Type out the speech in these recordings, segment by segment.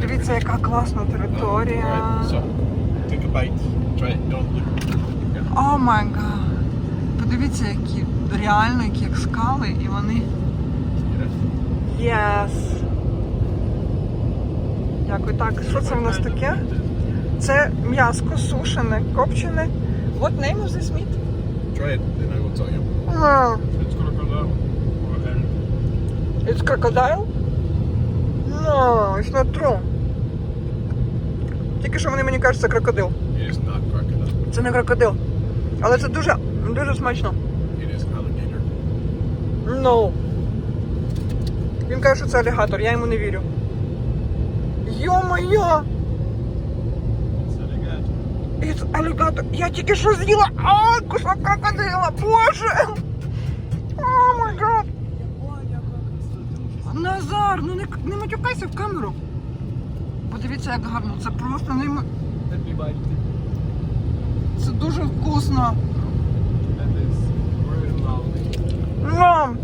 Подивіться, яка класна територія. О май гад. Подивіться, які реально, які як скали, і вони. Єс. Дякую. Так, що це в нас таке? Це м'яско сушене, копчене. What name of this meat? Try it, then I will tell you. Ah, It's crocodile it's crocodile? No, it's not true. Тільки що вони мені кажуть, це крокодил. It is not crocodile. Це не крокодил. Але це дуже, дуже смачно. It is alligator. No. Він каже, що це алігатор, я йому не вірю. Йо-моє! It's alligator. It's. Я тільки що з'їла. А, кусок крокодила. Боже! О май гад! Назар, ну не, не матюкайся в камеру. Подивіться, як гарно. Це просто неймо... Це дуже вкусно. Мам!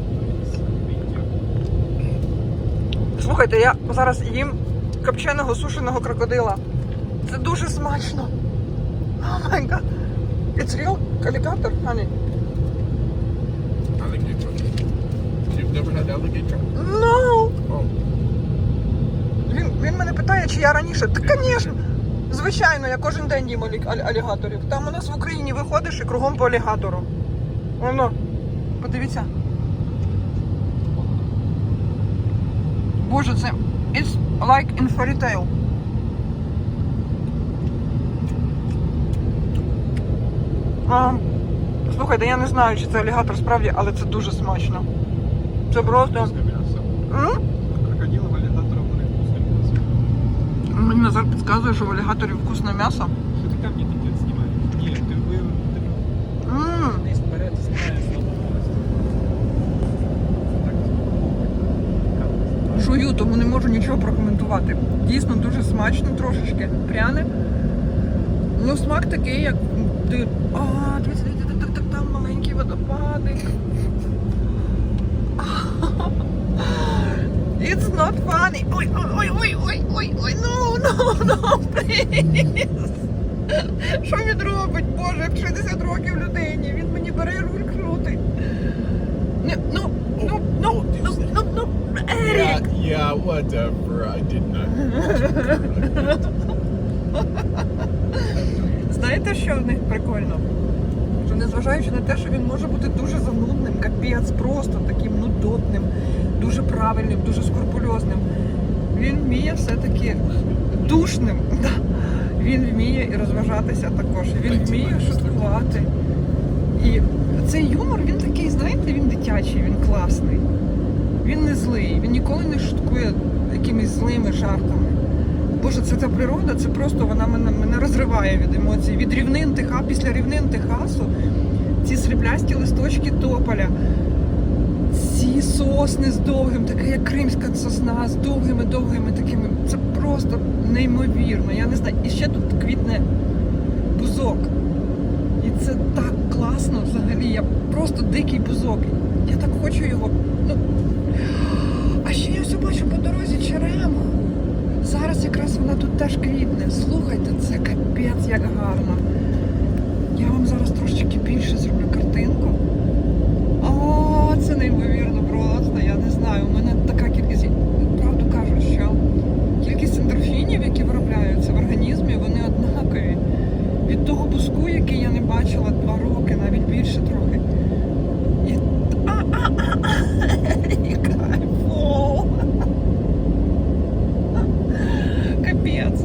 Слухайте, я зараз їм копченого сушеного крокодила. Це дуже смачно. Май гад. It's real alligator, honey. Alligator. You've never had alligator? No! Oh, Він, чи я раніше. Та, звісно. Звичайно, я кожен день їм алі- алі- алігаторів. Там у нас в Україні виходиш і кругом по алігатору. Воно. Подивіться. Боже, це. It's like in fairy tale. А, слухайте, я не знаю, чи це алігатор справді, але це дуже смачно. Це просто. М? Крокодилов, аллигаторов, вони вкусне м'ясо. Мені Назар підказує, що в алігаторі вкусне м'ясо. Что ты ко мне таки снимаешь? Нет, ты вы Ммм. вниз вперед снимаешь Жую, тому не можу нічого прокоментувати. Дійсно дуже смачно трошечки, пряне. Ну, смак такий, як ти. А, дивіться, дивіться, так, так, там маленький водопадик. It's not funny. Ой, ой, ой, ой, ой, ой, no, no, no, please. Що він робить? Боже, як 60 років людині. Він мені бере руль крутить. Ну, ну, ну, ну, ну, ну, Ерік. Yeah, whatever. I did not. Знаєте, що в них прикольно? Що незважаючи на те, що він може бути дуже занудним, капець, просто таким нудотним, дуже правильним, дуже скрупульозним. Він вміє все-таки душним. Да. Він вміє і розважатися також. Він вміє шуткувати. І цей юмор, він такий, знаєте, він дитячий, він класний. Він не злий, він ніколи не шуткує якимись злими жартами. Боже, це та природа, це просто вона мене, мене розриває від емоцій. Від рівнин Теха, після рівнин Техасу, ці сріблясті листочки тополя, ці сосни з довгим, таке як кримська сосна, з довгими-довгими такими. Це просто неймовірно. Я не знаю. І ще тут квітне бузок. І це так класно взагалі. Я просто дикий бузок. Я так хочу його. Ну. А ще я все бачу по дорозі черему. Зараз якраз вона тут теж квітне. Слухайте, це капець як гарно. Я вам зараз трошечки більше зроблю картинку. Це неймовірно просто. Я не знаю. У мене така кількість. Правду кажуть, що кількість ендорфінів, які виробляються в організмі, вони однакові. Від того пуску, який я не бачила два роки, навіть більше трохи. І... І кайфово. Капець.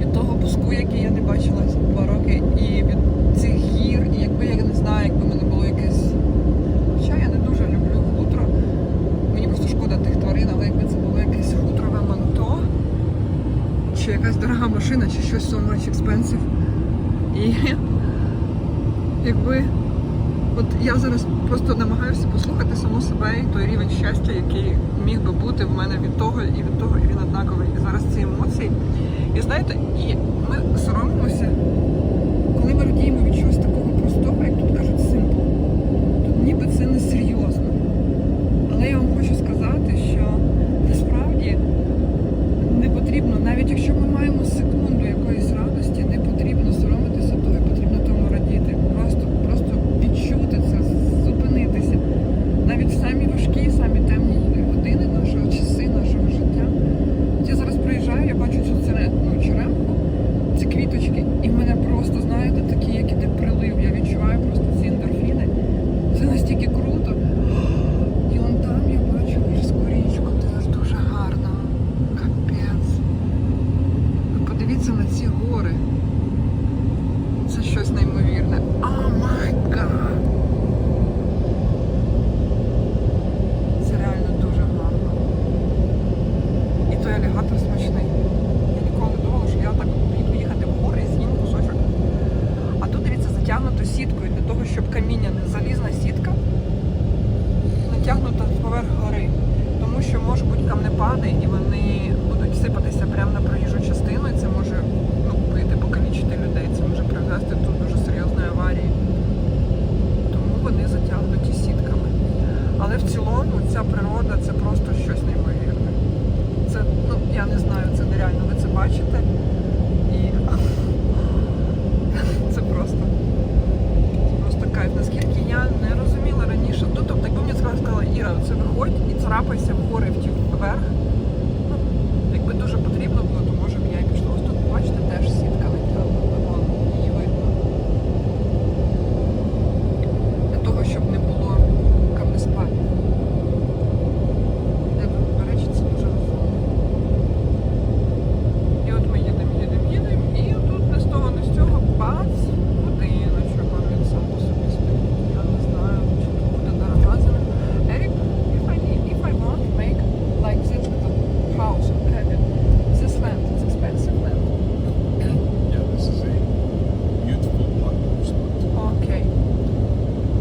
Від того буску, який я не бачила два роки, і від цих гір, і якби я не знаю, якби в мене було якесь. Хоча я не дуже люблю хутро. Мені просто шкода тих тварин, але якби це було якесь хутрове манто, чи якась дорога машина, чи щось so much expensive. І якби. От я зараз просто намагаюся послухати саму себе і той рівень щастя, який міг би бути в мене від того і від того, і він однаковий. І зараз ці емоції. І знаєте, і ми соромимося, коли ми радіємо від чогось такого простого, як тут кажуть, simple. Тут ніби це не серйозно. Але я вам хочу сказати, що Подивіться на ці гори. Це щось неймовірне. О май! Це реально дуже гарно. І той алігатор смачний. Я ніколи не думала, що я так буду їхати в гори і з'їм кусочок. А тут дивіться затягнуто сіткою для того, щоб каміння не залізна сітка натягнута поверх гори. Тому що може бути камнепади і вони будуть сипатися прямо на проїжджу частину, і це може ну, вбити, покалічити людей. Це може привести до дуже серйозної аварії. Тому вони затягнуті сітками. Але в цілому ця природа це просто щось неймовірне. Це, ну, я не знаю, це нереально, ви це бачите. І це просто, це просто кайф. Наскільки я не розуміла раніше, ну тобто, якби мені сказала, Іра, це виходь і царапайся в гори втік вверх. Ну, якби дуже потрібно було, то може б я і пішла. Ось тут, бачите, теж сітка натягнута, вон, її видно. Для того, щоб не було камнеспадів. Е, До речі, це дуже розумно. І от ми їдемо, їдемо, їдемо, і тут не з того, не з цього бац, будиночок, а він сам по собі стоїть. Я не знаю, чи тут буде дорога земля. Eric, if I need, if I want to make like this little house or cabin, this land is expensive land. Yeah, this is a beautiful black spot. Окей.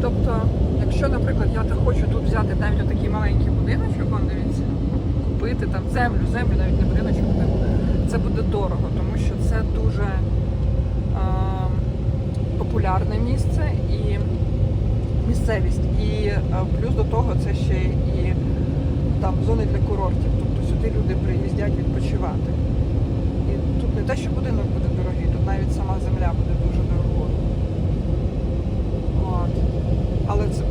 Тобто, якщо, наприклад, я так хочу тут взяти навіть отакий маленький будиночок, вон дивіться, купити там землю, землю, навіть не будиночок, типу, це буде дорого, тому що це дуже е, популярне місце і місцевість. І е, плюс до того це ще і там зони для курортів. Тобто сюди люди приїздять відпочивати. І тут не те, що будинок буде дорогий, тут навіть сама земля буде дуже дорогою. От. Але це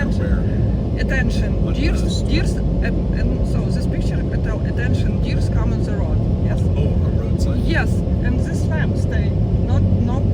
attention. Attention. Deers, deers, and, and so this picture, attention, deers come on the road. Yes. Oh, a roadside. Yes, and this lamb stay, not not